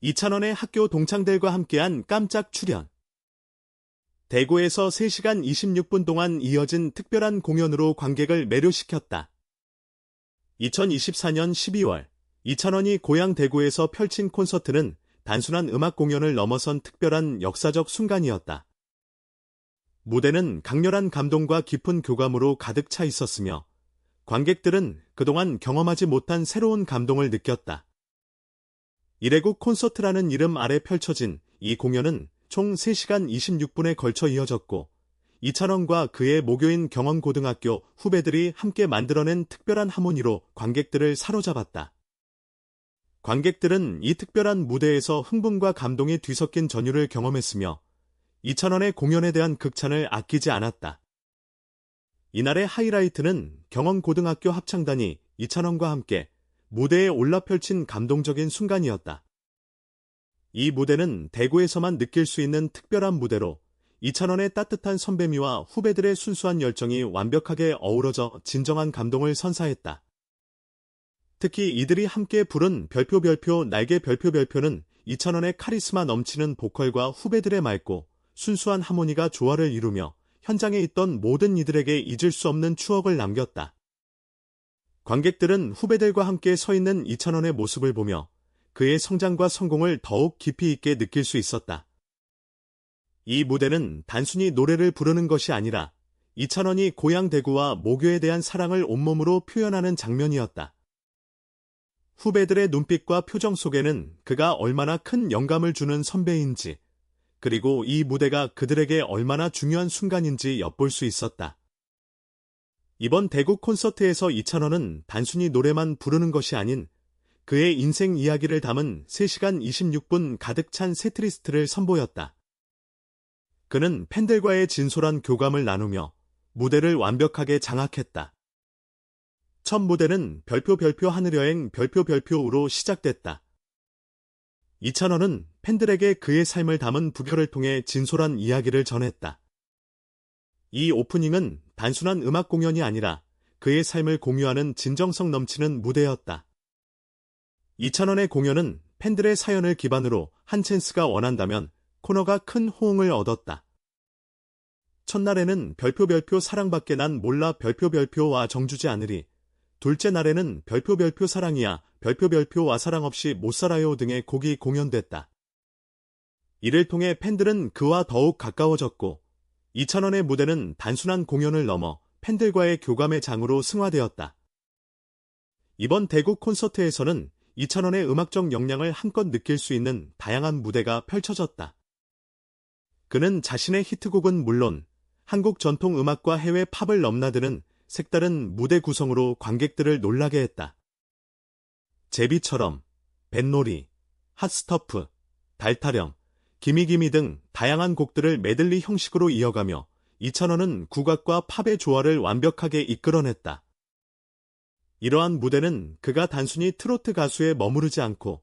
이찬원의 학교 동창들과 함께한 깜짝 출연. 대구에서 3시간 26분 동안 이어진 특별한 공연으로 관객을 매료시켰다. 2024년 12월 이찬원이 고향 대구에서 펼친 콘서트는 단순한 음악 공연을 넘어선 특별한 역사적 순간이었다. 무대는 강렬한 감동과 깊은 교감으로 가득 차 있었으며 관객들은 그동안 경험하지 못한 새로운 감동을 느꼈다. 이래국 콘서트라는 이름 아래 펼쳐진 이 공연은 총 3시간 26분에 걸쳐 이어졌고 이찬원과 그의 모교인 경원고등학교 후배들이 함께 만들어낸 특별한 하모니로 관객들을 사로잡았다. 관객들은 이 특별한 무대에서 흥분과 감동이 뒤섞인 전율을 경험했으며 이찬원의 공연에 대한 극찬을 아끼지 않았다. 이날의 하이라이트는 경원고등학교 합창단이 이찬원과 함께 무대에 올라 펼친 감동적인 순간이었다. 이 무대는 대구에서만 느낄 수 있는 특별한 무대로 이찬원의 따뜻한 선배미와 후배들의 순수한 열정이 완벽하게 어우러져 진정한 감동을 선사했다. 특히 이들이 함께 부른 별표 별표 날개 별표 별표는 이찬원의 카리스마 넘치는 보컬과 후배들의 맑고 순수한 하모니가 조화를 이루며 현장에 있던 모든 이들에게 잊을 수 없는 추억을 남겼다. 관객들은 후배들과 함께 서 있는 이찬원의 모습을 보며 그의 성장과 성공을 더욱 깊이 있게 느낄 수 있었다. 이 무대는 단순히 노래를 부르는 것이 아니라 이찬원이 고향 대구와 모교에 대한 사랑을 온몸으로 표현하는 장면이었다. 후배들의 눈빛과 표정 속에는 그가 얼마나 큰 영감을 주는 선배인지, 그리고 이 무대가 그들에게 얼마나 중요한 순간인지 엿볼 수 있었다. 이번 대구 콘서트에서 이찬원은 단순히 노래만 부르는 것이 아닌 그의 인생 이야기를 담은 3시간 26분 가득 찬 세트리스트를 선보였다. 그는 팬들과의 진솔한 교감을 나누며 무대를 완벽하게 장악했다. 첫 무대는 별표 별표 하늘여행 별표 별표로 시작됐다. 이찬원은 팬들에게 그의 삶을 담은 부결을 통해 진솔한 이야기를 전했다. 이 오프닝은 단순한 음악 공연이 아니라 그의 삶을 공유하는 진정성 넘치는 무대였다. 이찬원의 공연은 팬들의 사연을 기반으로 한챈스가 원한다면 코너가 큰 호응을 얻었다. 첫날에는 별표 별표 사랑밖에 난 몰라 별표 별표와 정주지 않으리 둘째 날에는 별표 별표 사랑이야 별표 별표와 사랑 없이 못 살아요 등의 곡이 공연됐다. 이를 통해 팬들은 그와 더욱 가까워졌고 이찬원의 무대는 단순한 공연을 넘어 팬들과의 교감의 장으로 승화되었다. 이번 대구 콘서트에서는 이찬원의 음악적 역량을 한껏 느낄 수 있는 다양한 무대가 펼쳐졌다. 그는 자신의 히트곡은 물론 한국 전통 음악과 해외 팝을 넘나드는 색다른 무대 구성으로 관객들을 놀라게 했다. 제비처럼, 뱃놀이, 핫스터프, 달타령, 기미기미 등 다양한 곡들을 메들리 형식으로 이어가며 이찬원은 국악과 팝의 조화를 완벽하게 이끌어냈다. 이러한 무대는 그가 단순히 트로트 가수에 머무르지 않고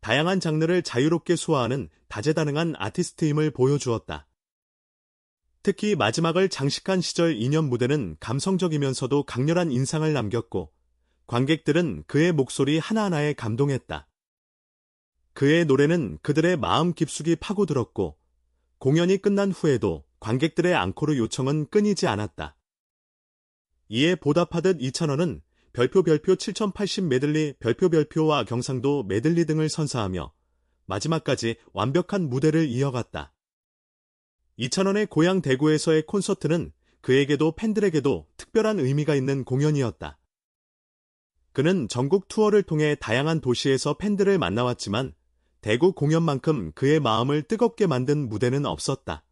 다양한 장르를 자유롭게 소화하는 다재다능한 아티스트임을 보여주었다. 특히 마지막을 장식한 시절 2년 무대는 감성적이면서도 강렬한 인상을 남겼고 관객들은 그의 목소리 하나하나에 감동했다. 그의 노래는 그들의 마음 깊숙이 파고들었고 공연이 끝난 후에도 관객들의 앙코르 요청은 끊이지 않았다. 이에 보답하듯 이찬원은 별표 별표 7080 메들리 별표 별표와 경상도 메들리 등을 선사하며 마지막까지 완벽한 무대를 이어갔다. 이찬원의 고향 대구에서의 콘서트는 그에게도 팬들에게도 특별한 의미가 있는 공연이었다. 그는 전국 투어를 통해 다양한 도시에서 팬들을 만나왔지만 대구 공연만큼 그의 마음을 뜨겁게 만든 무대는 없었다.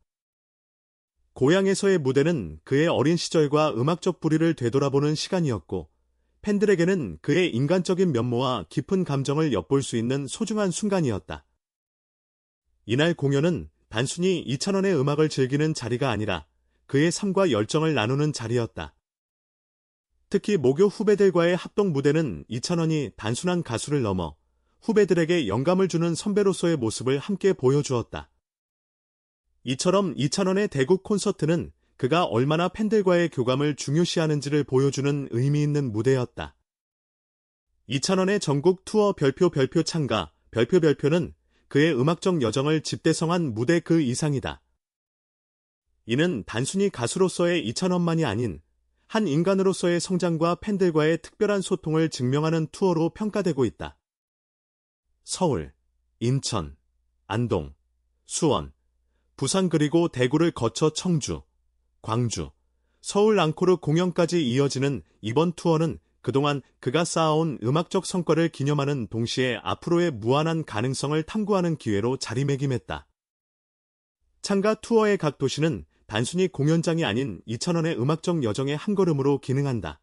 고향에서의 무대는 그의 어린 시절과 음악적 뿌리를 되돌아보는 시간이었고 팬들에게는 그의 인간적인 면모와 깊은 감정을 엿볼 수 있는 소중한 순간이었다. 이날 공연은 단순히 이찬원의 음악을 즐기는 자리가 아니라 그의 삶과 열정을 나누는 자리였다. 특히 모교 후배들과의 합동 무대는 이찬원이 단순한 가수를 넘어 후배들에게 영감을 주는 선배로서의 모습을 함께 보여주었다. 이처럼 이찬원의 대국 콘서트는 그가 얼마나 팬들과의 교감을 중요시하는지를 보여주는 의미 있는 무대였다. 이찬원의 전국 투어 별표 별표 참가 별표 별표는 그의 음악적 여정을 집대성한 무대 그 이상이다. 이는 단순히 가수로서의 이찬원만이 아닌 한 인간으로서의 성장과 팬들과의 특별한 소통을 증명하는 투어로 평가되고 있다. 서울, 인천, 안동, 수원, 부산 그리고 대구를 거쳐 청주, 광주, 서울 앙코르 공연까지 이어지는 이번 투어는 그동안 그가 쌓아온 음악적 성과를 기념하는 동시에 앞으로의 무한한 가능성을 탐구하는 기회로 자리매김했다. 참가 투어의 각 도시는 단순히 공연장이 아닌 2천원의 음악적 여정의 한 걸음으로 기능한다.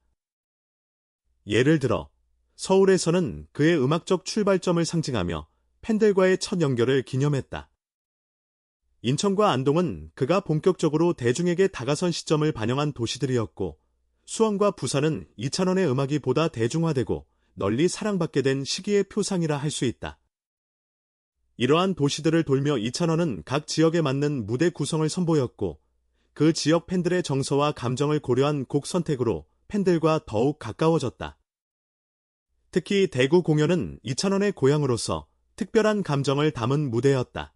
예를 들어 서울에서는 그의 음악적 출발점을 상징하며 팬들과의 첫 연결을 기념했다. 인천과 안동은 그가 본격적으로 대중에게 다가선 시점을 반영한 도시들이었고 수원과 부산은 이찬원의 음악이 보다 대중화되고 널리 사랑받게 된 시기의 표상이라 할 수 있다. 이러한 도시들을 돌며 이찬원은 각 지역에 맞는 무대 구성을 선보였고 그 지역 팬들의 정서와 감정을 고려한 곡 선택으로 팬들과 더욱 가까워졌다. 특히 대구 공연은 이찬원의 고향으로서 특별한 감정을 담은 무대였다.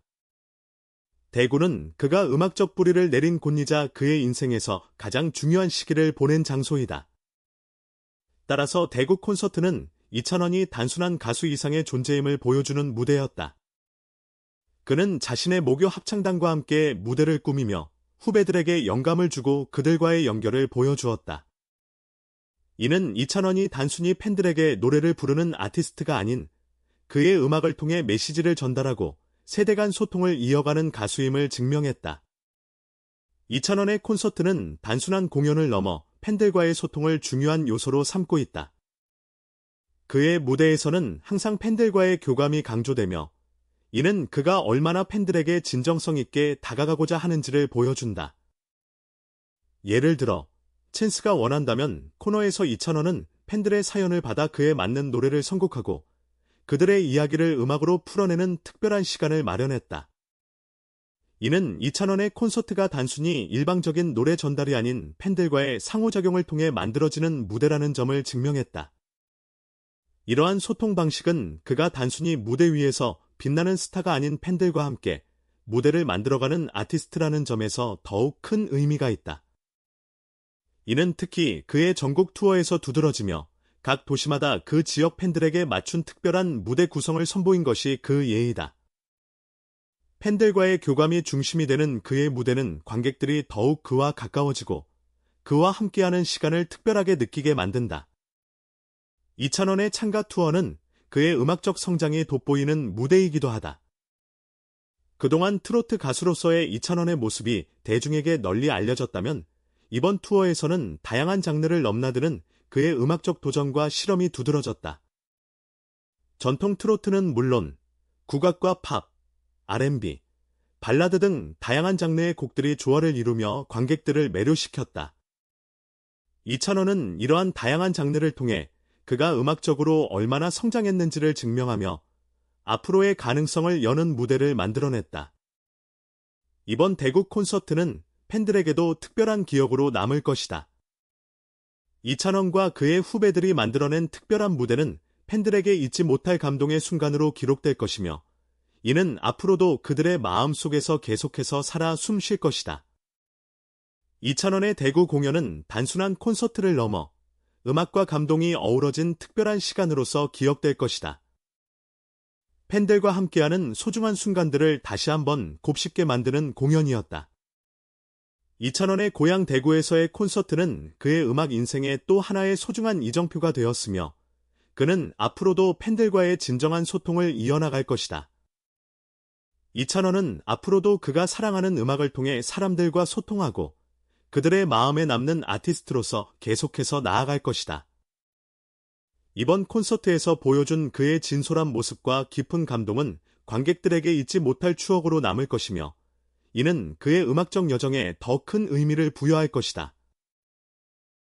대구는 그가 음악적 뿌리를 내린 곳이자 그의 인생에서 가장 중요한 시기를 보낸 장소이다. 따라서 대구 콘서트는 이찬원이 단순한 가수 이상의 존재임을 보여주는 무대였다. 그는 자신의 모교 합창단과 함께 무대를 꾸미며 후배들에게 영감을 주고 그들과의 연결을 보여주었다. 이는 이찬원이 단순히 팬들에게 노래를 부르는 아티스트가 아닌 그의 음악을 통해 메시지를 전달하고 세대 간 소통을 이어가는 가수임을 증명했다. 이찬원의 콘서트는 단순한 공연을 넘어 팬들과의 소통을 중요한 요소로 삼고 있다. 그의 무대에서는 항상 팬들과의 교감이 강조되며 이는 그가 얼마나 팬들에게 진정성 있게 다가가고자 하는지를 보여준다. 예를 들어 챈스가 원한다면 코너에서 이찬원은 팬들의 사연을 받아 그에 맞는 노래를 선곡하고 그들의 이야기를 음악으로 풀어내는 특별한 시간을 마련했다. 이는 이찬원의 콘서트가 단순히 일방적인 노래 전달이 아닌 팬들과의 상호작용을 통해 만들어지는 무대라는 점을 증명했다. 이러한 소통 방식은 그가 단순히 무대 위에서 빛나는 스타가 아닌 팬들과 함께 무대를 만들어가는 아티스트라는 점에서 더욱 큰 의미가 있다. 이는 특히 그의 전국 투어에서 두드러지며 각 도시마다 그 지역 팬들에게 맞춘 특별한 무대 구성을 선보인 것이 그 예이다. 팬들과의 교감이 중심이 되는 그의 무대는 관객들이 더욱 그와 가까워지고 그와 함께하는 시간을 특별하게 느끼게 만든다. 이찬원의 창가 투어는 그의 음악적 성장이 돋보이는 무대이기도 하다. 그동안 트로트 가수로서의 이찬원의 모습이 대중에게 널리 알려졌다면 이번 투어에서는 다양한 장르를 넘나드는 그의 음악적 도전과 실험이 두드러졌다. 전통 트로트는 물론 국악과 팝, R&B, 발라드 등 다양한 장르의 곡들이 조화를 이루며 관객들을 매료시켰다. 이찬원은 이러한 다양한 장르를 통해 그가 음악적으로 얼마나 성장했는지를 증명하며 앞으로의 가능성을 여는 무대를 만들어냈다. 이번 대구 콘서트는 팬들에게도 특별한 기억으로 남을 것이다. 이찬원과 그의 후배들이 만들어낸 특별한 무대는 팬들에게 잊지 못할 감동의 순간으로 기록될 것이며 이는 앞으로도 그들의 마음 속에서 계속해서 살아 숨 쉴 것이다. 이찬원의 대구 공연은 단순한 콘서트를 넘어 음악과 감동이 어우러진 특별한 시간으로서 기억될 것이다. 팬들과 함께하는 소중한 순간들을 다시 한번 곱씹게 만드는 공연이었다. 이찬원의 고향 대구에서의 콘서트는 그의 음악 인생의 또 하나의 소중한 이정표가 되었으며 그는 앞으로도 팬들과의 진정한 소통을 이어나갈 것이다. 이찬원은 앞으로도 그가 사랑하는 음악을 통해 사람들과 소통하고 그들의 마음에 남는 아티스트로서 계속해서 나아갈 것이다. 이번 콘서트에서 보여준 그의 진솔한 모습과 깊은 감동은 관객들에게 잊지 못할 추억으로 남을 것이며 이는 그의 음악적 여정에 더 큰 의미를 부여할 것이다.